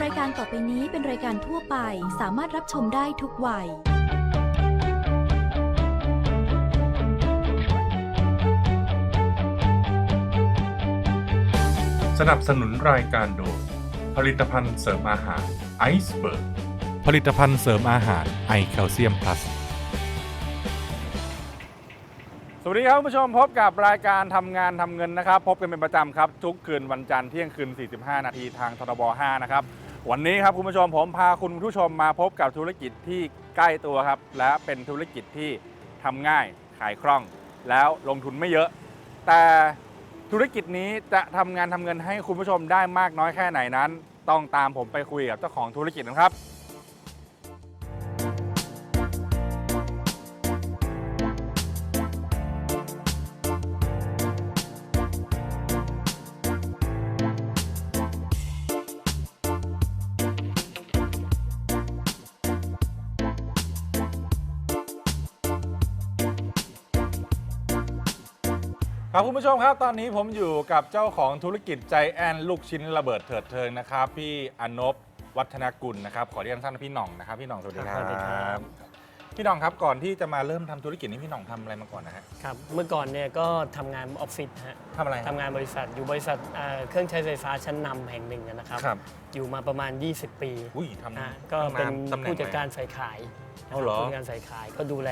รายการต่อไปนี้เป็นรายการทั่วไปสามารถรับชมได้ทุกวัย สนับสนุนรายการโดยผลิตภัณฑ์เสริมอาหารไอซ์เบิร์กผลิตภัณฑ์เสริมอาหารไอแคลเซียมพลัส สวัสดีครับคุณผู้ชมพบกับรายการทำงานทำเงินนะครับ พบกันเป็นประจำครับ ทุกคืนวันจันทร์เที่ยงคืน 45 นาทีทางทรบ5นะครับ วันนี้ครับคุณผู้ชมผมพาคุณผู้ชมมาพบกับธุรกิจที่ใกล้ตัวครับ และเป็นธุรกิจที่ทำง่ายขายคล่อง แล้วลงทุนไม่เยอะ แต่ธุรกิจนี้จะทำงานทำเงินให้คุณผู้ชมได้มากน้อยแค่ไหนนั้น ต้องตามผมไปคุยกับเจ้าของธุรกิจนะครับ ครับคุณผู้ชมครับตอนนี้ผมอยู่กับเจ้าของธุรกิจใจแอนลูกชิ้นระเบิดเถิดเทิงนะครับ พี่อนบวัฒนกุลนะครับขอเรียกสั้นๆว่าพี่หน่องนะครับพี่หน่องสวัสดีคครัรับบสวัสดีครับ พี่หน่องครับก่อนที่จะมาเริ่มทำธุรกิจนี้พี่หน่องทำอะไรมาก่อนนะฮะครับ เมื่อก่อนเนี่ยก็ทำงานออฟฟิศฮะทำอะไรครับ ทำงานบริษัทอยู่บริษัทเอ่อเครื่องใช้ไฟฟ้าชั้นนำแห่งหนึ่งนะครับ ครับ อยู่มาประมาณ 20 ปีอุ้ยทำอะก็ทำเป็นตำแหน่งผู้จัดการไหนฝ่ายขายนะคเอารับเหรอ ผู้จัดการฝ่ายขายก็ดูแล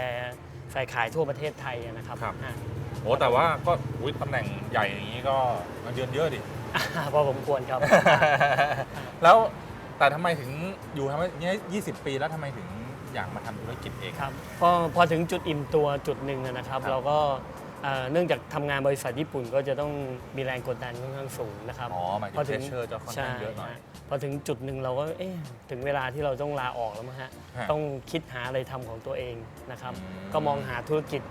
ฝ่ายขายทั่วประเทศไทยนะครับครับ อะโอ้แต่ว่าก็อุ้ยตำแหน่งใหญ่อย่างนี้ก็เงินเดือนเยอะดิพอผมควรครับ แล้วแต่ทำไมถึงอยู่ทำไมเนี่ยยี่สิบปีแล้วทำไมถึงอยากมาทำธุรกิจเอง ครับพอพอถึงจุดอิ่มตัวจุดหนึ่งนะครับ ครับเราก็ เอ่อเนื่องจากทำงานบริษัทญี่ปุ่นก็จะต้องมีแรงกดดันค่อนข้างสูงนะครับอ๋อหมายถึงเทเชอร์จะค่อนข้างเยอะหน่อยใช่ฮพอถึงจุดหนึ่งเราก็เอ๊ะถึงเวลาที่เราต้องลาออกแล้วมั้งฮะฮะต้องคิดหาอะไรทำของตัวเองนะครับอืมก็มองหาธุรกิจ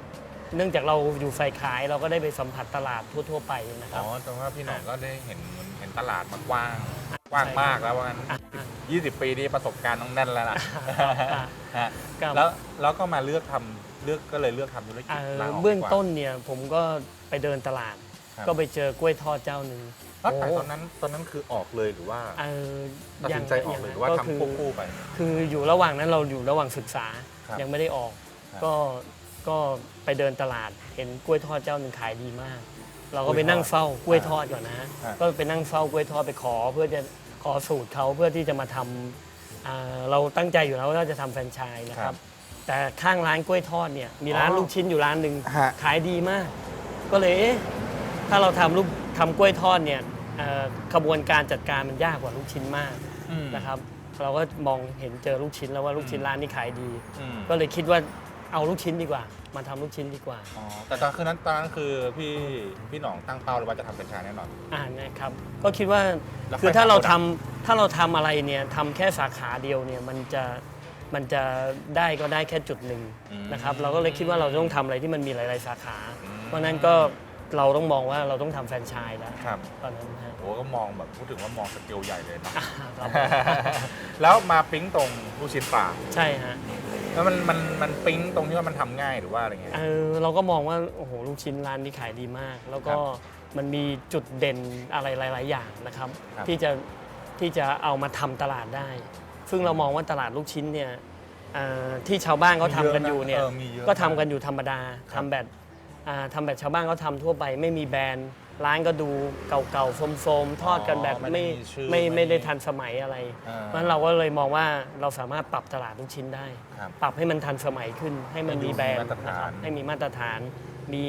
เนื่องจากเราอยู่ฝ่ายขายเราก็ได้ไปสัมผัสตลาดทั่วๆไปนะคอ๋รับอแต่ว่าพี่หน่องก็ได้เห็นเห็นตลาดมากว้างกว้างมากแล้วว่างั้นอะยี่สิบปีนี้ประสบการณ์ต้องแน่นแล้วล่ะอะฮะครับแล้วแล้วก็มาเลือกทำ เลือกก็เลยเลือกทำธุรกิจเอ่อลาออกเบื้องดีกว่าต้นเนี่ยผมก็ไปเดินตลาด ครับ ก็ไปเจอกล้วยทอดเจ้าหนึ่งแล้วแต่โอ้ตอนนั้นตอนนั้นคือออกเลยหรือว่าเอ่อตัดสินใจออกเลยหรือว่าก็ทำคือควบคู่ไป คืออยู่ระหว่างนั้นเราอยู่ระหว่างศึกษาครับยังไม่ได้ออก ครับ ก็ก็ไปเดินตลาดเห็นกล้วยทอดเจ้าหนึ่งขายดีมาก เราก็ไปนั่งเฝ้ากล้วยทอดก่อนนะฮะอ่าก็ไปนั่งเฝ้ากล้วยทอดไปขอ เพื่อจะขอสูตรเขาเพื่อที่จะมาทำอ่าเราตั้งใจอยู่แล้วว่าเราจะทำแฟรนไชส์นะครับ แต่ข้างร้านกล้วยทอดเนี่ยมีร้านอ๋อลูกชิ้นอยู่ร้านหนึ่งฮะ ขายดีมาก ก็เลยเอ๊ะถ้าเราทำลูกทำกล้วยทอดเนี่ยเอ่อขบวนการจัดการมันยากกว่าลูกชิ้นมากอืม นะครับ เราก็มองเห็นเจอลูกชิ้นแล้วว่าลูกชิ้นร้านนี้ขายดี อืมก็เลยคิดว่าเอาลูกชิ้นดีกว่า มาทำลูกชิ้นดีกว่าอ๋อแต่ตอนคืนนั้นตอนนั้นคือพี่พี่หน่องตั้งเป้าเลยว่าจะทำเป็นชายแน่นอน อ่านะครับก็คิดว่าแล้วคือค่อยถ้าเราหาทำ ถ้าเราทำอะไรเนี่ยทำแค่สาขาเดียวเนี่ยมันจะ มันจะได้ก็ได้แค่จุดหนึ่งอืมนะครับเราก็เลยคิดว่าเราต้องทำอะไรที่มันมีหลาย ๆ สาขาอืมเพราะฉะนั้นก็เราต้องมองว่าเราต้องทำแฟรนไชส์แล้วครับตอนนั้นนะฮะโอ้ก็มองแบบพูดถึงว่ามองสเกลใหญ่เลยเนาะอ่าครับแล้วมาปิ๊งตรงลูกชิ้นปลาใช่ฮะแล้วมันมันมันปิ๊งตรงที่ว่ามันทำง่ายหรือว่าอะไรเงี้ยเออเราก็มองว่าโอ้โหลูกชิ้นร้านนี้ขายดีมาก แล้วก็ครับมันมีจุดเด่นอะไรหลาย ๆ อย่างนะครับครับที่จะที่จะเอามาทำตลาดได้ ซึ่งเรามองว่าตลาดลูกชิ้นเนี่ยเอ่อที่ชาวบ้านเขาทำกันอยู่เนี่ยเมีเยอะ ก็ทำกันอยู่ธรรมดาครับทำแบบอ่าทำแบบชาวบ้านเขาทำทั่วไป ไม่มีแบรนด์ร้านก็ดูเก่าๆโฟมๆทอดกันแบบไม่ด้ชื่อไม่ไม่ได้ทันสมัยอะไรอ่าเพราะฉะนั้นเราก็เลยมองว่าเราสามารถปรับตลาดลูกชิ้นได้ ครับปรับให้มันทันสมัยขึ้น ให้มันให้ดูมีแบรนด์มีมาตรฐาน นะครับให้มีมาตรฐาน มี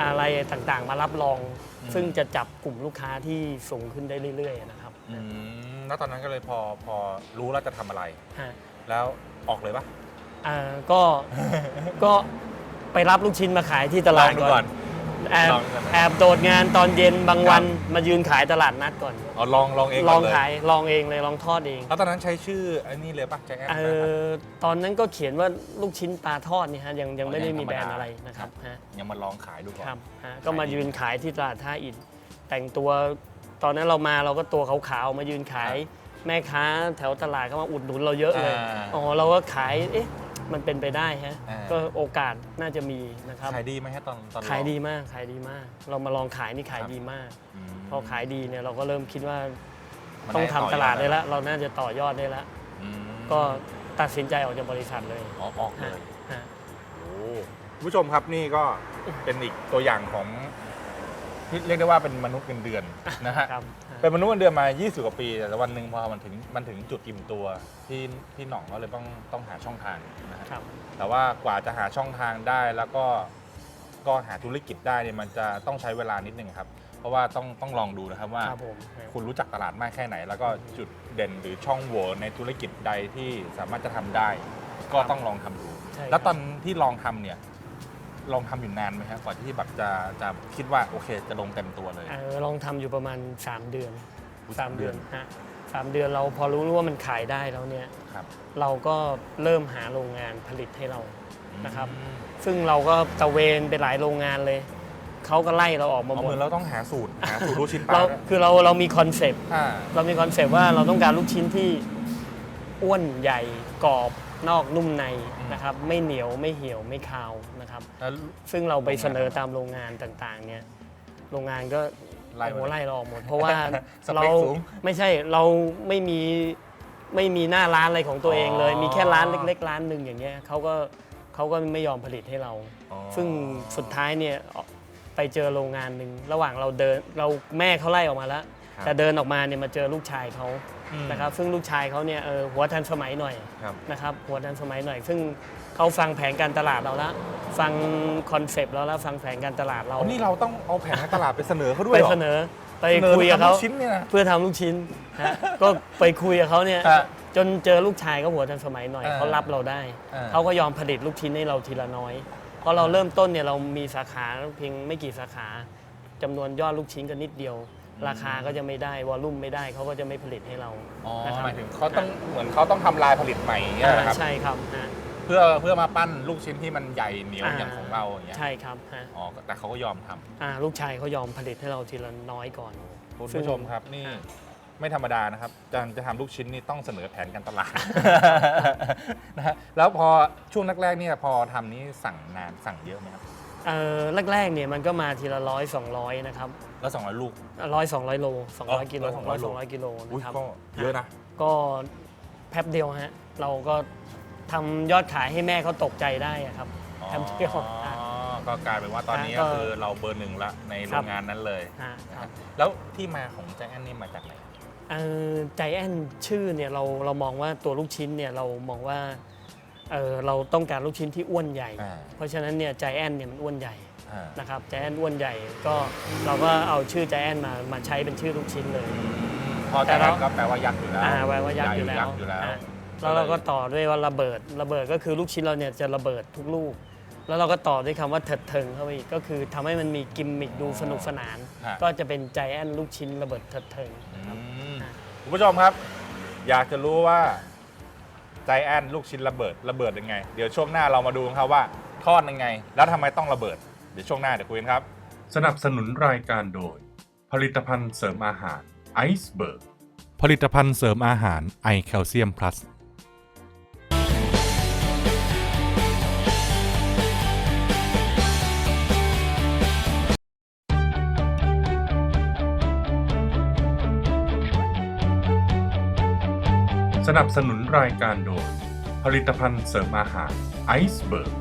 อะไรต่างๆ มารับรองอืมซึ่งจะจับกลุ่มลูกค้าที่สูงขึ้นได้เรื่อยๆนะครับ อืม แล้วตอนนั้นก็เลยพอพอรู้แล้วจะทำอะไร ฮะแล้วออกเลยปะอ่าก็ก็ไปรับลูกชิ้นมาขายที่ตลาดลองดูก่ก่ออน น แอบลองดูก่อนแอบโดดงานตอนเย็นบางวันครับมายืนขายตลาดนัดก่อน อ๋อลองลองเองลก่อนงเลยขายลองเองเลยลองทอดเองแล้วตอนนั้นใช้ชื่ออันนี้เลยปะใจแอนเออตอนนั้นก็เขียนว่าลูกชิ้นปลาทอดนี่ฮะยังยังไม่ได้ยังมีแบรนธรรมดาด์อะไรนะครับฮะ ยังมาลองขายดูก่อน ครับฮะก็มายืนขายที่ตลาดท่าอิฐแต่งตัว ตอนนั้นเรามาเราก็ตัวขาวๆมายืนขาย แม่ค้าแถวตลาดก็มาอุดหนุนเราเยอะเลยอ่าอ๋อเราก็ขายเอ๊ะมันเป็นไปได้ฮะอ่า ก็โอกาสน่าจะมีนะครับขายดีไหมฮะตอนตอนลอง ขายดีมากขายดีมาก เรามาลองขายนี่ขายครับ ดีมาก มพอขายดีเนี่ยเราก็เริ่มคิดว่ามันต้องได้ทำต่อยอดตลาดได้แล้วแล้วเราน่าจะต่อยอดได้แล้วอืมก็ตัดสินใจออกจากบริษัทเลยออกออกเลฮะย ฮะ โอ้คุณผู้ชมครับนี่ก็เป็นอีกตัวอย่างของ ที่เรียกได้ว่าเป็นมนุษย์เงินเดือนนะฮะ ครับฮะเป็นมนุษย์เงินเดือนมา 20 กว่าปี แต่วันหนึ่งพอมันถึงมันถึงจุดอิ่มตัวที่ที่หน่องก็เลยต้องต้องหาช่องทางนะฮะ ครับ แต่ว่ากว่าจะหาช่องทางได้แล้วก็ก็หาธุรกิจได้เนี่ยมันจะต้องใช้เวลานิดนึงครับ เพราะว่าต้องต้องลองดูนะครับว่า ครับผมฮะคุณรู้จักตลาดมากแค่ไหน แล้วก็จุดเด่นหรือช่องโหว่ในธุรกิจใดที่สามารถจะทำได้ ก็ต้องลองทำดู ใช่ครับ แล้วตอนที่ลองทำเนี่ย ลองทำอยู่นานไหมครับกว่าที่แบบจะจะคิดว่าโอเคจะลงเต็มตัวเลย เออลองทำอยู่ประมาณ 3 เดือนอุ๊ยสามเดือนฮะสามเดือนเราพอรู้ว่ามันขายได้แล้วเนี่ยครับ เราก็เริ่มหาโรงงานผลิตให้เรา นะครับอืมซึ่งเราก็ตะเวนไปหลายโรงงานเลย เขาก็ไล่เราออกมาเอาหมเหมืดอนเราต้องหาสูตร หาสูตรลูกชิ้นปลาเราด้วยคือเราเรามีคอนเซปต์ อ่าเรามีคอนเซปต์ว่าเราต้องการลูกชิ้นที่อ้วนใหญ่กรอบ นอกนุ่มในนะครับไม่เหนียวไม่เหี่ยวไม่คาวนะครับ แล้ว ซึ่งเราไปโรงงานเสนอตามโรงงานต่างๆเนี่ยโรงงานก็ไล่โอ้โหมาไล่เราออกหมด เพราะว่า สเปคเราสูงไม่ใช่เราไม่มีไม่มีหน้าร้านอะไรของตัวเองเลย อ๋อ มีแค่ร้านเล็ก ๆ ร้านหนึ่งอย่างเงี้ยเขาก็เขาก็ไม่ยอมผลิตให้เรา อ๋อซึ่งสุดท้ายเนี่ยไปเจอโรงงานหนึ่งระหว่างเราเดินเราแม่เขาไล่ออกมาแล้ว ครับ แต่เดินออกมาเนี่ยมาเจอลูกชายเขาอืม นะครับซึ่งลูกชายเขาเนี่ยเออหัวทันสมัยหน่อยครับ นะครับหัวทันสมัยหน่อย ซึ่งเขาฟังแผนการตลาดเราแล้วฟังคอนเซปต์เราแล้วฟังแผนการตลาดเราอ๋อนี่เราต้องเอาแผนการตลาดไปเสนอเขาด้วยไปเหรอ เสนอไปสนอคุยกับเขาทำลูชิ้นเนี่ยนะเพื่อทำลูกชิ้นฮะ ก็ไปคุยกับเขาเนี่ยฮะจนเจอลูกชายเขาหัวทันสมัยหน่อยอ่าเขารับเราได้อ่า เขาก็ยอมผลิตลูกชิ้นให้เราทีละน้อยเพราะเราเริ่มต้นเนี่ยเรามีสาขาเพียงไม่กี่สาขาจำนวนยอดลูกชิ้นก็นิดเดียว ราคาก็จะไม่ได้วอลลุ่มไม่ได้เขาก็จะไม่ผลิตให้เราอ๋อนะครับหมายถึงเขาต้องเหมือนเขาต้องทำลายผลิตใหม่อย่างเงี้ยนะครับ ใช่ครับฮะ เพื่อเพื่อมาปั้นลูกชิ้นที่มันใหญ่เหนียวอ่า อย่างของเราอย่างเงี้ยใช่ครับฮะอ๋อแต่เขาก็ยอมทำอ่าลูกชายเขายอมผลิตให้เราทีละน้อยก่อน คุณซึ่ง ผู้ชมครับนี่อ่าไม่ธรรมดานะครับจะจะทำลูกชิ้นนี่ต้องเสนอแผนการตลาด นะฮะแล้วพอช่วงแรกๆเนี่ยพอทำนี้สั่งนานสั่งเยอะไหมครับ เออแรกๆเนี่ยมันก็มาทีละร้อยสองร้อยนะครับแล้วสองร้อยลูก ร้อยสองร้อยโลสองร้อยอ๋อกิโล100 200ร้อยสองร้อยกิโลอุ้ยนะครับก็เยอะนะ ก็แป๊บเดียวฮะเราก็ทำยอดขายให้แม่เขาตกใจได้อะครับแป๊บเดียวอ๋ออะก็กลายเป็นว่าตอนนี้ก็ก็คือเราเบอร์หนึ่งละในโรครังบงานนั้นเลยฮะครับแล้วที่มาของใจแอนนี่มาจากไหนเอ่อใจแอนชื่อเนี่ยเราเรามองว่าตัวลูกชิ้นเนี่ยเรามองว่า เออเราต้องการลูกชิ้นที่อ้วนใหญ่ อ่า เพราะฉะนั้นเนี่ยใจแอนเนี่ยมันอ้วนใหญ่อ่านะครับใจแอนอ้วนใหญ่ก็เราก็เอาชื่อใจแอนมามาใช้เป็นชื่อลูกชิ้นเลย พอใจแต่แอเรานก็แปลว่ายักษ์อยู่แล้วอ่าแปลว่ายักษ์อยู่ใหญ่แล้วยักษ์อยู่แล้วอ่าแล้วเราก็ต่อด้วยว่าระเบิดระเบิดก็คือลูกชิ้นเราเนี่ยจะระเบิดทุกลูก แล้วเราก็ต่อด้วยคำว่าเถิดเทิงเข้าไปอีกก็คือทำให้มันมีกิมมิคดูสนุกสนาน ฮะ ก็จะเป็นใจแอนลูกชิ้นระเบิดเถิดเทิง อืครับมอะคุณผู้ชมครับ อยากจะรู้ว่าใจแอนลูกชิ้นระเบิดระเบิดยังไง เดี๋ยวช่วงหน้าเรามาดูกันครับว่าทอดยังไง แล้วทำไมต้องระเบิด เดี๋ยวช่วงหน้าเดี๋ยวคุยกันครับ สนับสนุนรายการโดย ผลิตภัณฑ์เสริมอาหารไอซ์เบิร์กผลิตภัณฑ์เสริมอาหารไอแคลเซียมพลัส สนับสนุนรายการโดย ผลิตภัณฑ์เสริมอาหารไอซ์เบิร์ก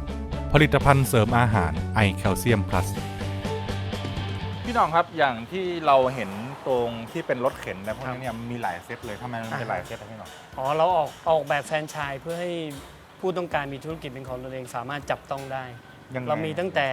ผลิตภัณฑ์เสริมอาหารไอแคลเซียมพลัส พี่น้องครับอย่างที่เราเห็นตรงที่เป็นรถเข็นนะพวกนี้เนี่ยมีหลายเซตเลยทำไมมันเป็นหลายเซตอะพี่น้อง อ๋อเราออกออกแบบแฟรนไชส์เพื่อให้ผู้ต้องการมีธุรกิจเป็นของตนเองสามารถจับต้องได้ ยังไง เรามีตั้งแต่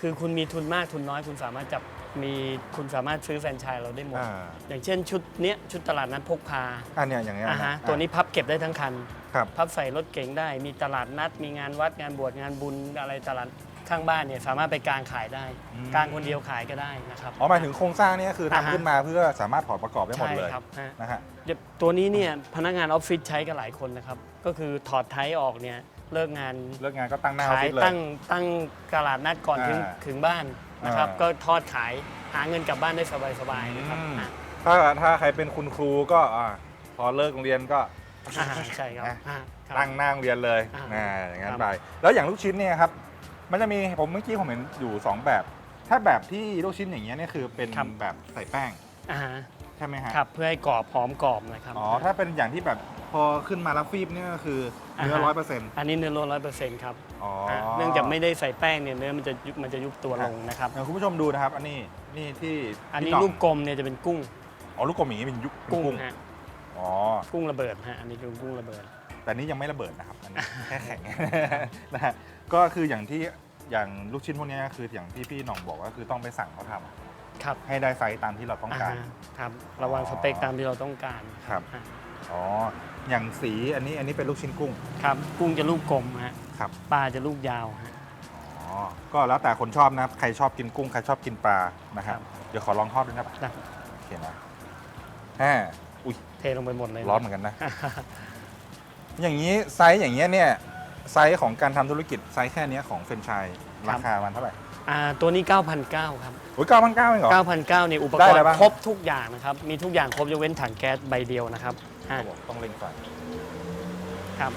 คือคุณมีทุนมากทุนน้อยคุณสามารถจับ มีคุณสามารถซื้อแฟรนไชส์เราได้หมด อ่า อย่างเช่นชุดเนี้ยชุดตลาดนัดพกพาอันเนี้ยอย่างเงี้ยอ่าฮะอ่าตัวนี้พับเก็บได้ทั้งคัน ครับ พับใส่รถเก๋งได้ มีตลาดนัด มีงานวัดงานบวชงานบุญอะไรตลาดข้างบ้านเนี่ยสามารถไปกางขายได้อืม กางคนเดียวขายก็ได้นะครับ อ๋อหมายถึงโครงสร้างเนี่ยคืออ่าทำฮะขึ้นมาเพื่อสามารถถอดประกอบได้หมดใช่เลยครับฮะนะฮะ เดี๋ยวตัวนี้เนี่ยพนักงานออฟฟิศใช้กันหลายคนนะครับ ก็คือถอดไทยออกเนี่ยเลิกงานเลิกงานก็ตั้งหน้าออฟขายฟิศเลย ตั้งตั้งตลาดนัดก่อนถึงอ่า ถึงบ้าน นะครับ อ่าก็ทอดขายหาเงินกลับบ้านได้สบายๆนะครับอืม อะถ้าถ้าใครเป็นคุณครูก็อ่าพอเลิกโรงเรียนก็ อ่าใช่ครับนะ อ่าครับ ตั้งหน้าโรงเรียนเลยอ่านะอย่างนั้นครับ ไป แล้วอย่างลูกชิ้นเนี่ยครับ มันจะมีผมเมื่อกี้ผมเห็นอยู่ 2 แบบ ถ้าแบบที่ลูกชิ้นอย่างเงี้ยเนี่ยคือเป็นแบบใส่แป้งอ่าฮะใช่ไหมฮะครับเพื่อให้กรอบหอมกรอบนะครับ อ๋อ ถ้าเป็นอย่างที่แบบพอขึ้นมาแล้วฟีบเนี่ยก็คือเนื้ออ่าร้อฮะยเปอร์เซ็นต์อันนี้เนื้อร้อยเปอร์เซ็นต์ครับ อ๋อฮะเนื่องจากไม่ได้ใส่แป้งเนี่ยเนื้อมันจะยุบมันจะยุบตัวครัลบงนะครับ เดี๋ยวคุณผู้ชมดูนะครับ อันนี้นี่ที่อันนี้ที่หลูกกลมเนี่ยจะเป็นกุ้งอ๋อลูกกลมอย่างนี้เป็นยุคเป็นกุ้งกุ้งฮะอ๋อกุ้งระเบิดฮะอันนี้คือกุ้งระเบิด แต่นี่ยังไม่ระเบิดนะครับอันนี้แค่แข็ง นะฮะก็คืออย่างที่อย่างลูกชิ้นพวกนี้ก็คืออย่างที่พี่หน่องบอกว่าคือต้องไปสั่งเขาทำครับให้ได้ไซส์ตามที่เราต้องการอ่าฮะครับระวังสเปคตามที่เราต้องการครับ ฮะอ๋ออย่างสีอันนี้อันนี้เป็นลูกชิ้นกุ้ง ครับกุ้งจะลูกกลมฮะ ครับปลาจะลูกยาวฮะ อ๋อก็แล้วแต่คนชอบนะใครชอบกินกุ้ง ใครชอบกินปลานะครับครับเดี๋ยวขอลองทอดด้วยนะครับได้ โอเคนะแหมอุ้ยเทลงไปหมดเลยร้อนเหมือนกันนะ อย่างนี้ไซส์อย่างเงี้ยเนี่ยไซส์ของการทำธุรกิจไซส์แค่เนี้ยของเฟรนไชส์ราคามันเท่าไหร่อ่าตัวนี้ 9,900ครับโอ้ยเก้าพันเก้าเองเหรอ 9,900เนี่ยอุปได้กรอะไรณ์บ้าง ครบทุกอย่างนะครับ มีทุกอย่างครบยกเว้นถังแก๊สใบเดียวนะครับฮะครับผมต้องเล็งไฟครับ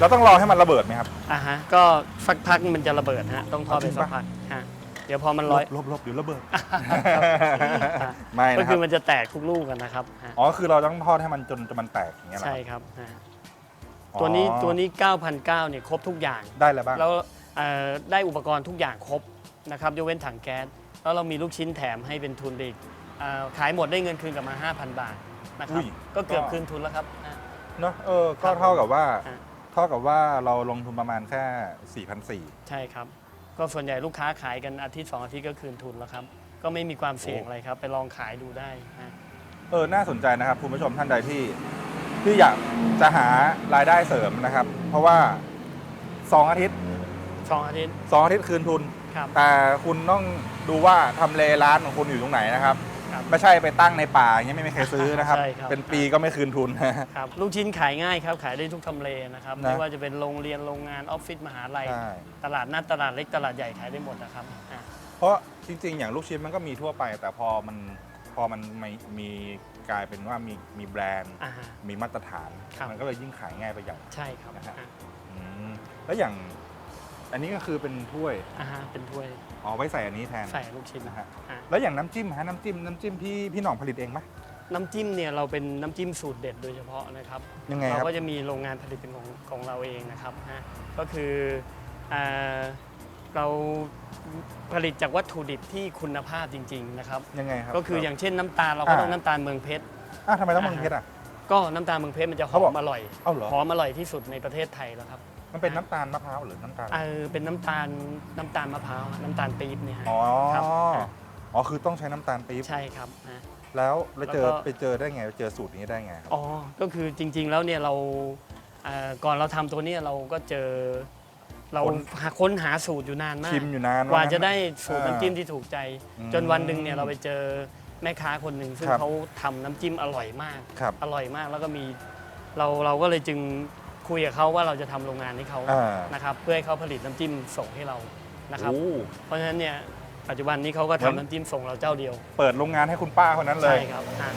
เราต้องรอให้มันระเบิดไหมครับ อ่าฮะ ก็สักพักมันจะระเบิดฮะ ต้องทอดเอาจไปริงสักปะพักฮะ เดี๋ยวพอมันร้อย ลบลบเดี๋ยวระเบิดฮะไม่ก็นะคคืรัอบมันจะแตกทุกลูกกันนะครับฮะอ๋อคือเราต้องทอดให้มันจนจนมันแตกอย่างเงี้ยเหรอใช่ครับฮะอ๋อตัวนี้ตัวนี้ 9,900เนี่ยครบทุกอย่าง ได้แล้วบ้างแล้วเอ่อได้อุปกรณ์ทุกอย่างครบนะครับยกเว้นถังแก๊ส แล้วเรามีลูกชิ้นแถมให้เป็นทุนอีกเอ่อขายหมดได้เงินคืนกลับมา 5,000 บาทนะคอุ้รับยก็เกือบก็คืนทุนแล้วครับฮะ เนาะเออก็ครับเท่ากับว่าฮะ เท่ากับว่าเราลงทุนประมาณแค่ 4,400 ใช่ครับ ก็ส่วนใหญ่ลูกค้าขายกันอาทิตย์สองอาทิตย์ก็คืนทุนแล้วครับ ก็ไม่มีความเสี่ยงโอ้อะไรครับ ไปลองขายดูได้ฮะเออ น่าสนใจนะครับคุณผู้ชมท่านใดที่ที่อยากจะหารายได้เสริมนะครับ เพราะว่า 2 อาทิตย์สองอาทิตย์2อาทิตย์คืนทุน ครับ แต่คุณต้องดูว่าทำเลร้านของคุณอยู่ตรงไหนนะครับ ครับ ไม่ใช่ไปตั้งในป่าอย่างเงี้ยไม่มีใครซื้อนะครับ ใช่ครับ เป็นปีก็ไม่คืนทุน ครับลูกชิ้นขายง่ายครับขายได้ทุกทำเลนะครับนะไม่ว่าจะเป็นโรงเรียนโรงงานออฟฟิศมหาลัย ใช่ ตลาดนัดตลาดเล็กตลาดใหญ่ขายได้หมดนะครับอะเพราะจริงๆ อย่างลูกชิ้นมันก็มีทั่วไป แต่พอมันพอมันมีมีกลายเป็นว่ามีมีแบรนด์ อ่าฮะมีมาตรฐาน ครับ มันก็เลยยิ่งขายง่ายไปอย่างใช่ครับนะฮะ อะอืมแล้วอย่าง อันนี้ก็คือเป็นถ้วย อ่าฮะเป็นถ้วยอ๋อ ไว้ใส่อันนี้แทน ใส่ลูกชิ้นนะฮะ อะแล้วอย่างน้ำจิ้มฮะ น้ำจิ้ม น้ำจิ้มพี่พี่หน่องผลิตเองไหม น้ำจิ้มเนี่ยเราเป็นน้ำจิ้มสูตรเด็ดโดยเฉพาะนะครับ ยังไงเราครับ ก็จะมีโรงงานผลิตเป็นของของเราเองนะครับฮะก็คืออ่าเราผลิตจากวัตถุดิบที่คุณภาพจริง ๆ นะครับ ยังไงครับก็คืออย่างเช่นน้ำตาลเราก็อ่าต้องน้ำตาลเมืองเพชรอะทำไมต้องเมืองเพชรอะ ก็น้ำตาลเมืองเพชรมันจะหเขาอบอก มอร่อย เอ้าเหรอ หอมอร่อยที่สุดในประเทศไทยแล้วครับ มันเป็นน้ำตาลมะพร้าวหรือน้ำตาล เออเป็นน้ำตาลน้ำตาลมะพร้าวน้ำตาลปี๊บเนี่ยฮะ อ๋อ ครับ อ๋อ คือต้องใช้น้ำตาลปี๊บ ใช่ครับฮะ แล้วแล้วเจอแล้วก็ ไปเจอได้ไง เจอสูตรนี้ได้ไงครับ อ๋อ ก็คือจริง ๆ แล้วเนี่ยเราเอ่อก่อนเราทำตัวเนี้เราก็เจอ เราค้น หาค้นหาสูตรอยู่นานมาก ชิมอยู่นานกว่างั้น จะได้สูตรอ่าน้ำจิ้มที่ถูกใจ อืมจนวันหนึ่งเนี่ยเราไปเจอแม่ค้าคนหนึ่งซึ่งครับเขาทำน้ำจิ้มอร่อยมาก ครับ อร่อยมากแล้วก็มีเราเราก็เลยจึง คุยกับเขาว่าเราจะทำโรงงานให้เขาอ่านะครับเพื่อให้เขาผลิตน้ำจิ้มส่งให้เรานะครับ โอ้เพราะฉะนั้นเนี่ยปัจจุบันนี้เขาก็เหมือนทำน้ำจิ้มส่งเราเจ้าเดียวเปิดโรงงานให้คุณป้าคนนั้นเลใช่ย ครับอะ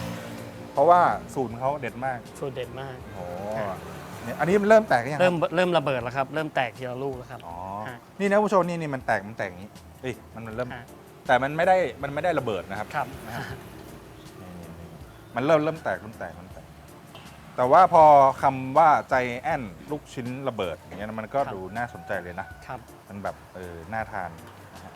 เพราะว่าสูตรเขาเด็ดมากสูตรเด็ดมาก โอ้ครับเนี่ยอันนี้มันเริ่มแตกหรือยังคเริ่บมเริ่มระเบิดแล้วครับ เริ่มแตกทีละลูกแล้วครับ อ๋อฮะนี่นะผู้ชมนี่นี่มันแตกมันแตกอย่างนี้เอ้ยมันมันเริ่มฮะแต่มันไม่ได้มันไม่ได้ระเบิดนะครับครับ นะฮะนี่นี่นี่มันเริ่มเริ่มแตกเริ่มแตกเริ่มแตก แต่ว่าพอคำว่าใจแอนลูกชิ้นระเบิดอย่างเงี้ยมันก็ครับ ดูน่าสนใจเลยนะ ครับมันแบบเออน่าทานนะฮะ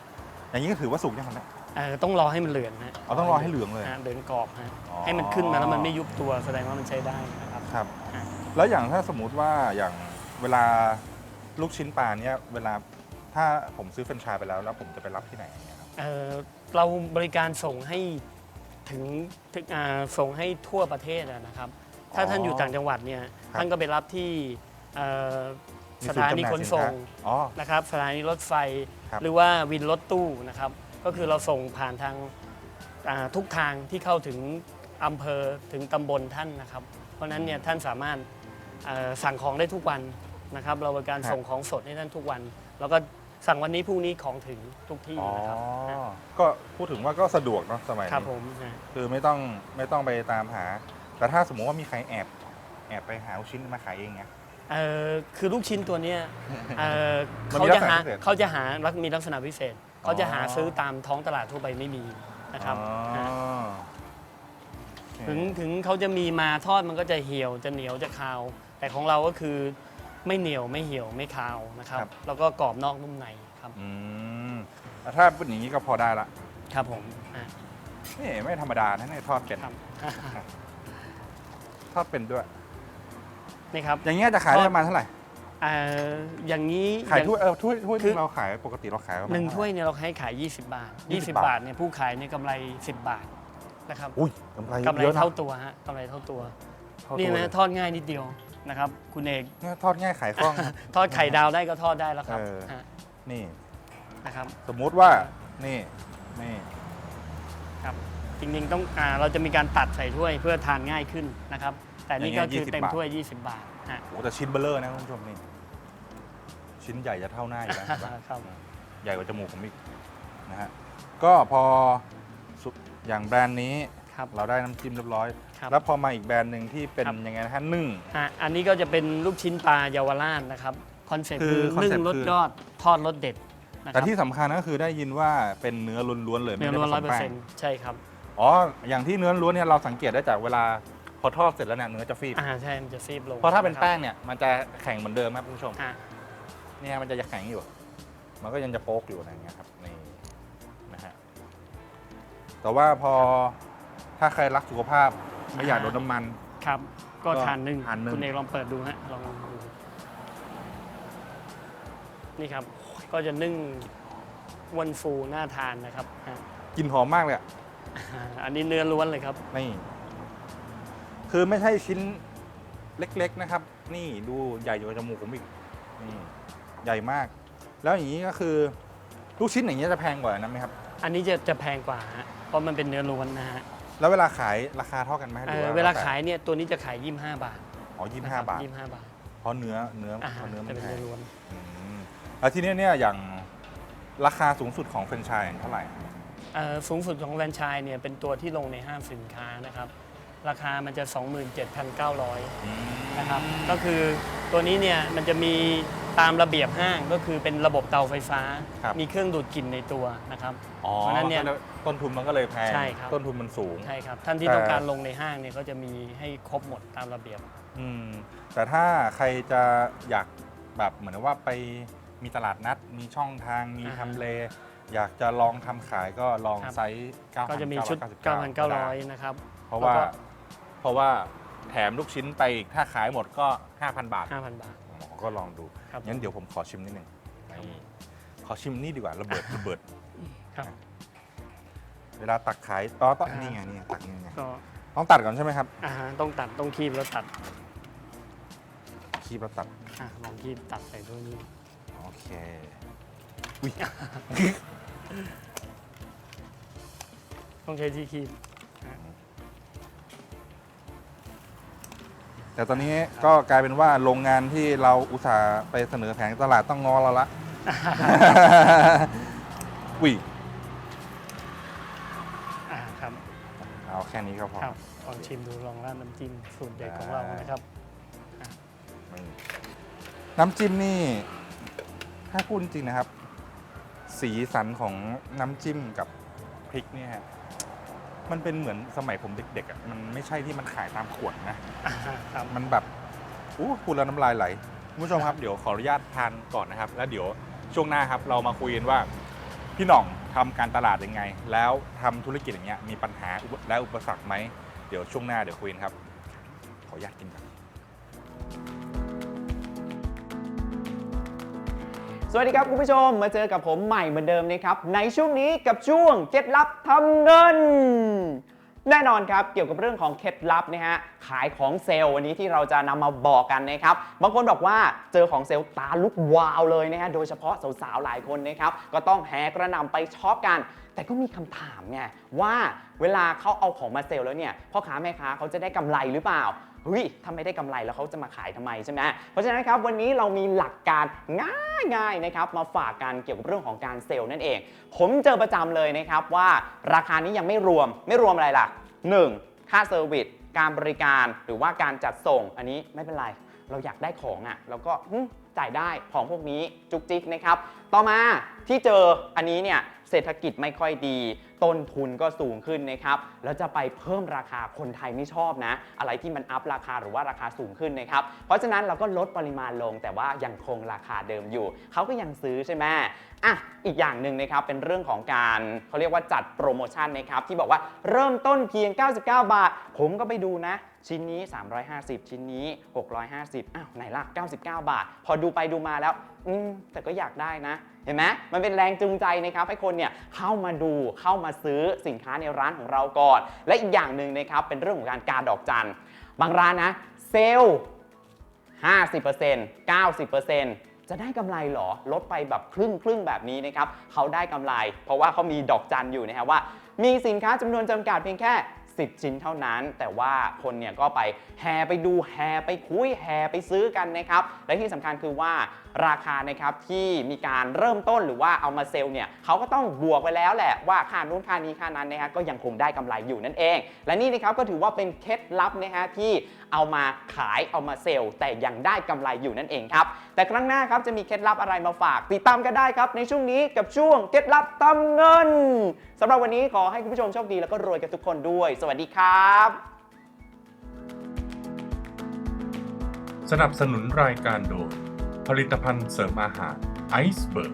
อย่างนี้ก็ถือว่าสุกยังครับเนี่ย เอ่อต้องรอให้มันเหลืองฮะอ๋อต้องรอให้เหลืองเลยฮะเหลืองกรอบฮะอ๋อ ให้มันขึ้นมาแล้วมันไม่ยุบตัวแสดงว่ามันใช้ได้นะครับ ครับ อะ แล้วอย่างถ้าสมมุติว่าอย่างเวลาลูกชิ้นปลาเนี่ยเวลาถ้าผมซื้อแฟรนไชส์ไปแล้ว แล้วผมจะไปรับที่ไหนอย่างเงี้ยครับ เอ่อเราบริการส่งให้ถึงถึงอ่าส่งให้ทั่วประเทศอะนะครับ ถ้าท่านอยู่ต่างจังหวัดเนี่ยท่านก็ไปรับที่เอ่อมีสศูนย์ถานีจำหน่ายขนสินส่ค้างอ๋อนะครับสถานีรถไฟครับหรือว่าวินรถตู้นะครับ ก็คือเราส่งผ่านทางอ่าทุกทางที่เข้าถึงอำเภอถึงตำบลท่านนะครับ เพราะฉะนั้นเนี่ยท่านสามารถเอ่อสั่งของได้ทุกวันนะครับ เราบริการส่งของสดให้ท่านทุกวัน แล้วก็สั่งวันนี้พรุ่งนี้ของถึงทุกที่อ๋อนะครับก็พูดถึงว่าก็สะดวกเนาะสมัยครับนี้ผมนะคือไม่ต้องไม่ต้องไปตามหา แต่ถ้าสมมติว่ามีใครแอบแอบไปหาลูกชิ้นมาขายเองเนี่ย เอ่อคือลูกชิ้นตัวเนี้ยเอ่อมันเขามีลัจะกษณะหาพิเศษเขาจะหาลักมีลักษณะพิเศษเขาจะหาอ๋อ ซื้อตามท้องตลาดทั่วไปไม่มีนะครับอ๋อนะนถึงถึงเขาจะมีมาทอดมันก็จะเหี่ยวจะเหนียวจะคาว แต่ของเราก็คือไม่เหนียวไม่เหี่ยวไม่คาวนะครับ แล้วก็กรอบนอกนุ่มในครับอืมแล้วถ้าเป็นอย่างนี้ก็พอได้ละครับผมอะนี่ไม่ธรรมดานะเนี่ยทอดเป็นครับ ทอดเป็นด้วย นี่ครับอย่างเงี้ยจะขายได้ประมาณเท่าไหร่เอ่ออย่างนี้ขายองถ้วยเออถ้วยถ้วยคือที่เราขายปกติเราขายประมาณหนึ่งเท่าไร่ถ้วยเนี่ยเราให้ขาย 20 บาท 20 20บาทบาทเนี่ยผู้ขายเนี่ยกำไร 10 บาทนะครับอุ้ยกำไรกำไรเยอะนะเท่าตัวฮะกำไรเท่าตัวเท่านี่ตัวนะเลยทอดง่ายนิดเดียวนะครับ คุณเอก เนี่ยทอดง่ายขายคล่องนะทอดไข่ดาวได้ก็ทอดได้แล้วครับเออ ฮะนี่ นะครับ สมมุติว่านี่นี่ครับ จริงๆต้องอ่าเราจะมีการตัดใส่ถ้วยเพื่อทานง่ายขึ้นนะครับ แต่นี่ก็คือเต็มถ้วย 20 บาทฮะ โอ้แต่ชิ้นเบลเลอร์นะคุณผู้ชมนี่ชิ้นใหญ่จะเท่าหน้าอยู่แล้วเห็นปะครับ ใหญ่กว่าจมูกผมอีกนะฮะก็พอสุดอย่างแบรนด์นี้ครับ เราได้น้ำจิ้มเรียบร้อย ครับแล้วพอมาอีกแบรนด์หนึ่งที่เป็นครับ ยังไงนะฮะนึ่ง อะอันนี้ก็จะเป็นลูกชิ้นปลาเยาวราชนะครับคอนเซ็ปต์คือคือนึ่ง concept รสคือ ยอดทอดรสเด็ดนะคแต่รับที่สำคัญก็คือได้ยินว่าเป็นเนื้อล้วนๆเลยเนื้อไม่ล้วนได้ร้อยผเปอร์สมแป้เซ็งนต์ใช่ครับ อ๋อ อย่างที่เนื้อล้วนเนี่ยเราสังเกตได้จากเวลาพอทอดเสร็จแล้วเนี่ยเนื้อจะฟีบอ่าใช่มันจะฟีบลงเพราะถ้าเป็นคบแป้งเนี่ยมันจะแข็งเหมือนเดิมครับคุณผู้ชมอะเนี่ยมันจะยังแข็งอยู่ มันก็ยังจะโป๊กอยู่อะไรอย่างเงี้ยครับนี่นะฮะแต่ว่าพอถ้าใครรักสุขภาพไม่อยากโดนน้ำมัน ครับ ก็ก็ทานนึ่งทานนึ่ง คุณเอกลองเปิดดูฮะลองดูนี่ครับ ก็จะนึ่งวันฟูน่าทานนะครับฮะกลินหอมมากเลยอะ อ่าอันนี้เนื้อล้วนเลยครับ นี่ คือไม่ใช่ชิ้นเล็กๆนะครับ นี่ดูใหญ่กว่าจมูกผมอีกนี่ใหญ่มาก แล้วอย่างนี้ก็คือลูกชิ้นอย่างนี้ยจะแพงกว่านั้นไหมครับ อันนี้จะจะแพงกว่าฮะเพราะมันเป็นเนื้อล้วนนะฮะแล้วเวลาขายราคาเท่ากันไหมหเอ่รืออว่าเวลาขายเนี่ยตัวนี้จะขาย 25 บาทอ๋อยี่นะห้าครับาท25บาทเพราะเนื้อเนื้ออ่าเพราะเนื้อมัจะนเป็นแพเนื้องล้วน อืมแล้วทีเนี้ยเนี่ยอย่างราคาสูงสุดของแฟรนไชส์เท่าไหร่เอ่อ สูงสุดของแฟรนไชส์เนี่ยเป็นตัวที่ลงในห้างสินค้านะครับ ราคามันจะ 27,900นะครับ ก็คือตัวนี้เนี่ยมันจะมีตามระเบียบห้างก็คือเป็นระบบเตาไฟฟ้า ครับ มีเครื่องดูดกลิ่นในตัวนะครับ อ๋อเพราะฉะนั้นเนี่ยมัก็ลต้นทุนมันก็เลยแพง ใช่ครับ ต้นทุนมันสูง ใช่ครับ ท่านที่แต่ต้องการลงในห้างเนี่ยก็จะมีให้ครบหมดตามระเบียบ อืม แต่ถ้าใครจะอยากแบบเหมือนว่าไปมีตลาดนัด มีช่องทาง มีอ่าฮะ ทำเล อยากจะลองทำขายก็ลองครับ ไซส์9ก็จะมีชุด 9,900 นะครับ เพราะว่าแล้วก็ เพราะว่าแถมลูกชิ้นไปอีกถ้าขายหมดก็ 5,000 บาท5,000 บาทอ๋อก็ลองดูครับงั้นเดี๋ยวผมขอชิมนิดหนึ่งนี่ขอชิมนี่ดีกว่าระเบิดระเบิดครับ เวลาตักขายอ๋อต้องอ่านี่นี่ไงนี่ไงตักนี่ไงก็ต้องตัดก่อนใช่ไหมครับอ่าฮะต้องตัดต้องคีบแล้วตัดคีบแล้วตัดอะลองคีบตัดใส่ตัวนี้โอเค อุ้ยต้องใช้ที่คีบแต่ตอนนี้ก็กลายเป็นว่าโรงงานที่เราอุตส่าห์ไปเสนอแผงตลาดต้องงอเราละ อุ้ยอ่าครับเอาแค่นี้ก็พอครับลองชิมดูลองราดน้ำจิ้มสูตรเด็ดของเรานะครับนี่น้ำจิ้มนี่ ถ้าพูดจริงๆนะครับ สีสันของน้ำจิ้มกับพริกเนี่ยฮะมันเป็นเหมือนสมัยผมเด็กๆอะมันไม่ใช่ที่มันขายตามขวดนะอ่าครับ มันแบบอู้พูดแล้วน้ำลายไหลคุณผู้ชมครับเดี๋ยวขออนุญาตทานก่อนนะครับ แล้วเดี๋ยวช่วงหน้าครับ เรามาคุยกันว่า พี่หน่องทำการตลาดยังไง แล้วทำธุรกิจอย่างเงี้ยมีปัญหาและอุปสรรคไหมเดี๋ยวช่วงหน้าเดี๋ยวคุยกันครับ ขออนุญาตกินก่อน สวัสดีครับคุณผู้ชมมาเจอกับผมใหม่เหมือนเดิมนะครับ ในช่วงนี้กับช่วงเคล็ดลับทำเงิน แน่นอนครับเกี่ยวกับเรื่องของเคล็ดลับนะฮะขายของเซลล์วันนี้ที่เราจะนำมาบอกกันนะครับ บางคนบอกว่าเจอของเซลล์ตาลุกวาวเลยนะฮะโดยเฉพาะสาวๆหลายคนนะครับก็ต้องแห่กระน่ำไปช็อปกัน แต่ก็มีคำถามไงว่าเวลาเขาเอาของมาเซลล์แล้วเนี่ยพ่อค้าแม่ค้าเขาจะได้กำไรหรือเปล่า เฮ้ยถ้าไมได้กำไรแล้วเขาจะมาขายทำไมใช่ไหมเพราะฉะนั้นครับวันนี้เรามีหลักการง่ายๆนะครับมาฝากกันเกี่ยวกับเรื่องของการเซลล์นั่นเอง ผมเจอประจำเลยนะครับว่าราคานี้ยังไม่รวมไม่รวมอะไรล่ะ 1. ค่าเซอร์วิสการบริการหรือว่าการจัดส่งอันนี้ไม่เป็นไร เราอยากได้ของอะ่ะเราก็จ่ายได้ของพวกนี้จุกจิกนะครับ ต่อมาที่เจออันนี้เนี่ยเศรษฐกิจไม่ค่อยดี ต้นทุนก็สูงขึ้นนะครับแล้วจะไปเพิ่มราคาคนไทยไม่ชอบนะ อะไรที่มันอัพราคาหรือว่าราคาสูงขึ้นนะครับเพราะฉะนั้นเราก็ลดปริมาณลงแต่ว่ายังคงราคาเดิมอยู่ เขาก็ยังซื้อใช่ไหมอะอีกอย่างหนึ่งนะครับเป็นเรื่องของการเขาเรียกว่าจัดโปรโมชั่นนะครับที่บอกว่าเริ่มต้นเพียง 99 บาท ผมก็ไปดูนะ ชิ้นนี้ 350 ชิ้นนี้ 650 อ้าว ไหนล่ะ 99 บาท พอดูไปดูมาแล้ว อืม แต่ก็อยากได้นะ เห็นไหมมันเป็นแรงจูงใจนะครับ ให้คนเนี่ยเข้ามาดูเข้ามาซื้อสินค้าในร้านของเราก่อน และอีกอย่างหนึ่งนะครับเป็นเรื่องของการการดอกจันบางร้านนะเซลล์50% 90%จะได้กำไรหรอ ลดไปแบบครึ่งครึ่งแบบนี้นะครับ เขาได้กำไร เพราะว่าเขามีดอกจันอยู่นะครับว่า มีสินค้าจำนวนจำกัดเพียงแค่ 10 ชิ้นเท่านั้น แต่ว่าคนเนี่ยก็ไปแห่ไปดูแห่ไปคุยแห่ไปซื้อกันนะครับ และที่สำคัญคือว่า ราคานะครับที่มีการเริ่มต้นหรือว่าเอามาเซลล์เนี่ยเขาก็ต้องบวกไปแล้วแหละว่าค่านู้นค่านี้ค่านั้นนะฮะก็ยังคงได้กำไรอยู่นั่นเอง และนี่นะครับก็ถือว่าเป็นเคล็ดลับนะฮะที่เอามาขายเอามาเซลล์ แต่ยังได้กำไรอยู่นั่นเองครับแต่ครั้งหน้าครับจะมีเคล็ดลับอะไรมาฝาก ติดตามกันได้ครับในช่วงนี้กับช่วงเคล็ดลับทำเงินสำหรับวันนี้ขอให้คุณผู้ชมโชคดีแล้วก็รวยกันทุกคนด้วย สวัสดีครับ สนับสนุนรายการโดย ผลิตภัณฑ์เสริมอาหารไอซ์เบิร์ก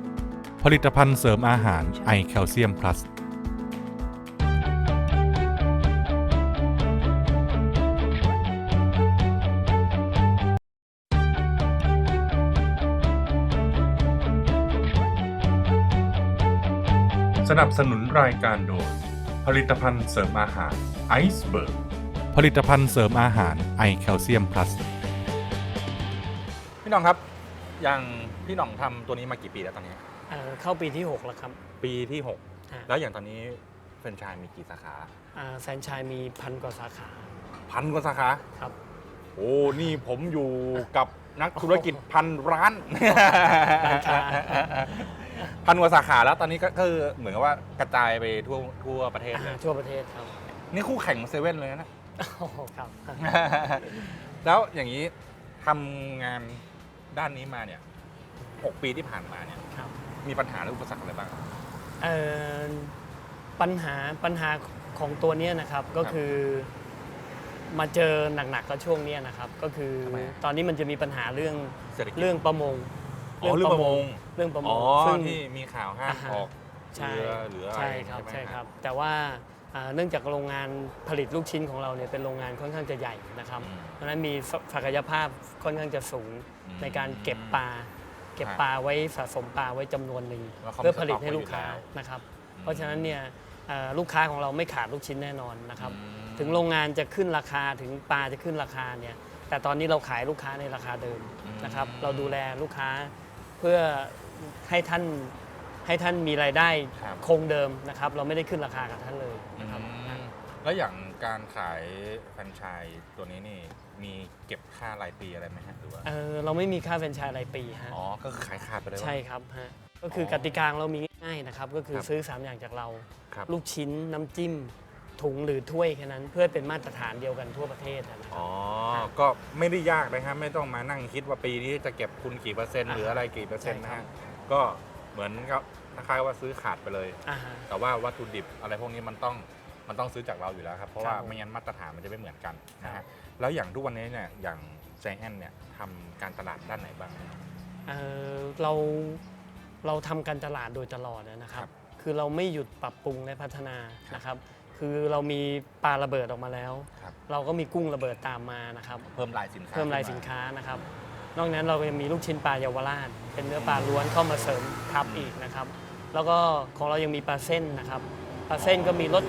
ผลิตภัณฑ์เสริมอาหารไอแคลเซียมพลัสสนับสนุนรายการโดย ผลิตภัณฑ์เสริมอาหารไอซ์เบิร์กผลิตภัณฑ์เสริมอาหารไอแคลเซียมพลัสพี่หน้องครับ อย่างพี่หน้องทำตัวนี้มากี่ปีแล้วตอนนี้ เอ่อเข้าปีที่ 6 แล้วครับ ปีที่ อ่า 6 แล้วอย่างตอนนี้แฟรนไชส์มีกี่สาขาอ่าแฟรนไชส์มีพันกว่าสาขาพันกว่าสาขา ครับ โอ้ นี่ผมอยู่กับนักธุรกิจพันร้านร้านค้า พันกว่าสาขาแล้วตอนนี้ก็คือเหมือนกับว่ากระจายไปทั่วทั่วประเทศอาเลหายรทั่วประเทศครับนี่คู่แข่งเซเว่นเลยนะ โอ้โหครับ แล้วอย่างนี้ทำงาน ด้านนี้มาเนี่ยหกปีที่ผ่านมาเนี่ยครับ มีปัญหาหรืออุปสรรคอะไรบ้าง เอ่อปัญหาปัญหาของตัวเนี้ยนะครับก็คือ มาเจอหนักๆก็ช่วงเนี้ยนะครับ ก็คือทำไมอะ ตอนนี้มันจะมีปัญหาเรื่องเศรษฐกิจเรื่องประมงอ๋อเรื่องประมงเรื่องประมอ๋งอซึ่ง ที่มีข่าวห้ามอ่าฮะ ออกใช่เรือหรืออะไรใช่ครับไหมใช่ครับฮะแต่ว่าอ่า เนื่องจากโรงงานผลิตลูกชิ้นของเราเนี่ยเป็นโรงงานค่อนข้างจะใหญ่นะครับอืมเพราะฉะนั้นมีศักยภาพค่อนข้างจะสูงอืมในการเก็บปลา เก็บฮะปลาไว้สะสมปลาไว้จำนวนหนึ่งแล้วเขามีเพื่อผลิตสต็อกให้ลูกค้าไว้อยู่แล้วนะครับอืมเพราะฉะนั้นเนี่ยเอ่อลูกค้าของเราไม่ขาดลูกชิ้นแน่นอนนะครับอืมถึงโรงงานจะขึ้นราคาถึงปลาจะขึ้นราคาเนี่ยแต่ตอนนี้เราขายลูกค้าในราคาเดิมนะครับ เราดูแลลูกค้าเพื่อให้ท่านให้ท่านมีรายได้ครับคงเดิมนะครับ เราไม่ได้ขึ้นราคากับท่านเลย นะครับอืมแล้วอย่างการขายแฟรนไชส์ตัวนี้นี่มีเก็บค่ารายปีอะไรไหมฮะหรือว่าเอ่อเราไม่มีค่าแฟรนไชส์รายปีฮะอ๋อก็คือขายขาดไปเลยว่าใช่ครับฮะก็คืออกติกาของเรามีง่ายๆนะครับ ก็คือครับซื้อ 3 อย่างจากเรา ครับ ลูกชิ้นน้ำจิ้ม ถุงหรือถ้วยแค่นั้น เพื่อเป็นมาตรฐานเดียวกันทั่วประเทศนะครับ อ๋อครับก็ไม่ได้ยากนะครับไม่ต้องมานั่งคิดว่าปีนี้จะเก็บคุณกี่เปอร์เซ็นต์อ่าหรืออะไรกี่เปอร์เซ็นต์ใช่นะครัฮะบก็เหมือนกับ คล้ายๆว่าซื้อขาดไปเลย อ่าฮะ แต่ว่าวัตถุดิบอะไรพวกนี้มันต้องมันต้องซื้อจากเราอยู่แล้วครับ เพราะว่าครับผมไม่งั้นมาตรฐานมันจะไม่เหมือนกันนะครัฮะบ แล้วอย่างทุกวันนี้เนี่ยอย่างใจแอนเนี่ยทำการตลาดด้านไหนบ้าง เอ่อเราเราทำการตลาดโดยตลอดนะครัครับ บ คือเราไม่หยุดปรับปรุงและพัฒนานะครับ คือเรามีปลาระเบิดออกมาแล้ว ครับเราก็มีกุ้งระเบิดตามมานะครับ เพิ่มรายสินค้าเพิ่มรายสินค้านะครับ นอกนั้นเราก็ยังมีลูกชิ้นปลาเยาวราช เป็นเนื้อปลาล้วนเข้ามาเสริมทับอีกนะครับ แล้วก็ของเรายังมีปลาเส้นนะครับปลาเส้นก็มีรส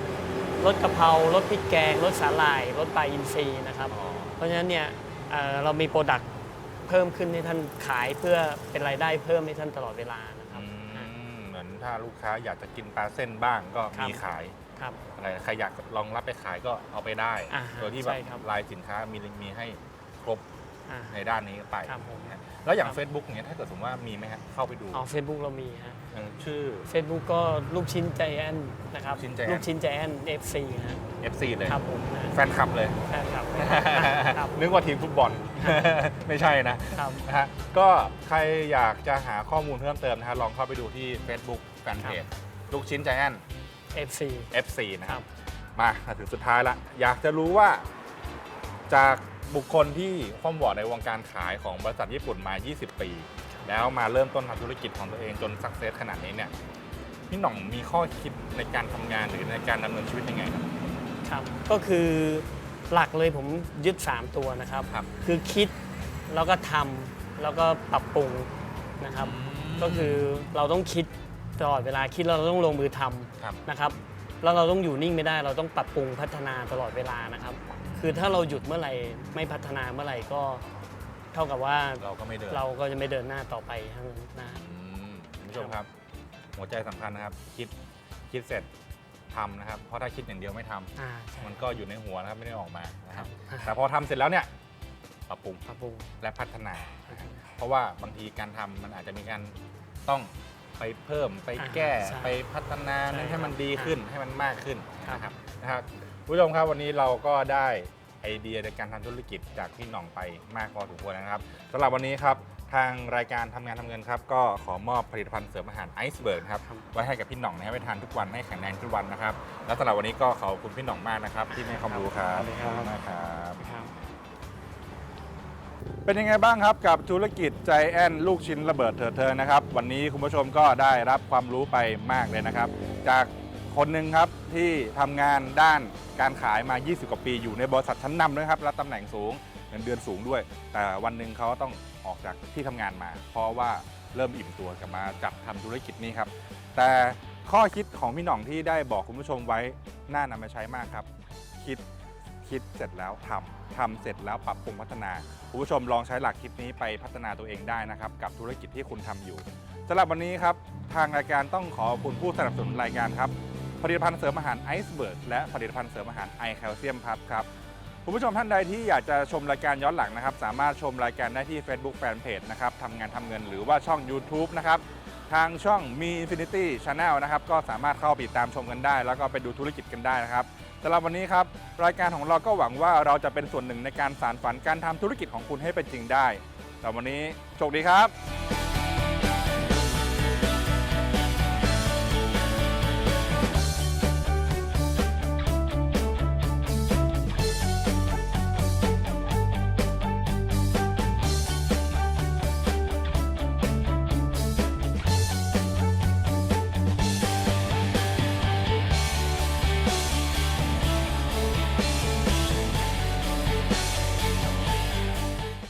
รสกะเพรารสพริกแกงรสสาหร่ายรสปลาอินทรีย์นะครับอ๋อเพราะฉะนั้นเนี่ยเอ่อเรามีโปรดักต์เพิ่มขึ้นให้ท่านขายเพื่อเป็นรายได้เพิ่มให้ท่านตลอดเวลานะครับ อืมเหมือนถ้าลูกค้าอยากจะกินปลาเส้นบ้างก็ครับ มีขายครับ อะไรใครอยากลองรับไปขายก็เอาไปได้อ่าฮะโดยที่แบบใช่ครับรายสินค้ามีมีให้ครบอ่า ในด้านนี้ไปครับผม นะ แล้วอย่างครับ Facebook เนี้ยถ้าเกิดสมมติว่ามีไหมฮะเข้าไปดูอ๋อเฟซบุ๊กเรามีฮะเออชื่อ เฟซบุ๊กก็ลูกชิ้นใจแอนนะครับลูกชิ้นใจแอนลูกชิ้นใจแอน FC ฮะ FC เลย ครับผมนะแฟนคลับเลย แฟนคลับครับ นึกว่าทีมฟุตบอล ไม่ใช่นะ ครับ นะฮะก็ใครอยากจะหาข้อมูลเพิ่มเติมนะฮะลองเข้าไปดูที่ Facebook แฟนเพจลูกชิ้นใจแอน FC FC นะคครัรับ บ มามาถึงสุดท้ายละ อยากจะรู้ว่าจาก บุคคลที่คล่อมวอร์ดในวงการขายของบริษัทญี่ปุ่นมา 20 ปี แล้วมาเริ่มต้นทำธุรกิจของตัวเองจนสักเซสขนาดนี้เนี่ยพี่หน่องมีข้อคิดในการทำงานหรือในการดำเนินชีวิตยังไงครับ ครับ ก็คือหลักเลยผมยึด 3 ตัวนะครับ ครับ คือคิดแล้วก็ทำแล้วก็ปรับปรุงนะครับ ก็คือเราต้องคิดตลอดเวลาคิดแล้วเราต้องลงมือทำครับ นะครับ แล้วเราต้องอยู่นิ่งไม่ได้ เราต้องปรับปรุงพัฒนาตลอดเวลานะครับ คือถ้าเราหยุดเมื่อไหร่ไม่พัฒนาเมื่อไหร่ก็ เท่ากับว่าเราก็ไม่เดินเราก็จะไม่เดินหน้าต่อไปทั้งนั้นนะอืมคุณผู้ชมครับ หัวใจสำคัญนะครับ คิดคิดเสร็จทำนะครับ เพราะถ้าคิดอย่างเดียวไม่ทำอ่าใช่ มันก็อยู่ในหัวนะครับไม่ได้ออกมานะครับอ่าแต่พอทำเสร็จแล้วเนี่ยปรับปรุงปรับปรุง และพัฒนา เพราะว่าบางทีการทำมันอาจจะมีการต้องไปเพิ่มไปแก้อ่าใช่ไปพัฒนาใช่ให้มันดีขึ้นให้มันมากขึ้นครับ นะครับนะครับคุณ ผู้ชมครับวันนี้เราก็ได้ไอเดียในการทำธุรกิจจากพี่หน่องไปมากพอสมควรนะครับสำหรับวันนี้ครับทางรายการทำงานทำเงินครับก็ขอมอบผลิตภัณฑ์เสริมอาหารไอซ์เบิร์กครับไว้ให้กับพี่หน่องนะครับไปทานทุกวันให้แข็งแรงทุกวันนะครับ แล้วสำหรับวันนี้ก็ขอบคุณพี่หน่องมากนะครับ ที่ให้ความรู้ครับครับขอบคุณมากครับครับ เป็นยังไงบ้างครับกับธุรกิจใจแอนลูกชิ้นระเบิดเถิดเทิงนะครับ วันนี้คุณผู้ชมก็ได้รับความรู้ไปมากเลยนะครับ จาก คนหนึ่งครับที่ทำงานด้านการขายมา 20 กว่าปี อยู่ในบริษัทชั้นนำด้วยครับรับตำแหน่งสูงเงินเดือนสูงด้วย แต่วันหนึ่งเขาต้องออกจากที่ทำงานมา เพราะว่าเริ่มอิ่มตัวกับมาจับทำธุรกิจนี้ครับ แต่ข้อคิดของพี่หน่องที่ได้บอกคุณผู้ชมไว้น่านำมาใช้มากครับ คิดคิดเสร็จแล้วทำทำเสร็จแล้วปรับปรุงพัฒนาคุณผู้ชมลองใช้หลักคิดนี้ไปพัฒนาตัวเองได้นะครับกับธุรกิจที่คุณทำอยู่สำหรับวันนี้ครับทางรายการต้องขอขอบคุณผู้สนับสนุนรายการครับ ผลิตภัณฑ์เสริมอาหารไอซ์เบิร์กและผลิตภัณฑ์เสริมอาหารไอแคลเซียมพับครับคุณผู้ชมท่านใดที่อยากจะชมรายการย้อนหลังนะครับ สามารถชมรายการได้ที่ Facebook Fanpage นะครับทำงานทำเงินหรือว่าช่อง YouTube นะครับทางช่องมี Infinity Channel นะครับก็สามารถเข้าไปติดตามชมกันได้ แล้วก็ไปดูธุรกิจกันได้นะครับสำหรับวันนี้ครับรายการของเราก็หวังว่าเราจะเป็นส่วนหนึ่งในการสานฝันการทำธุรกิจของคุณให้เป็นจริงได้แต่วันนี้โชคดีครับ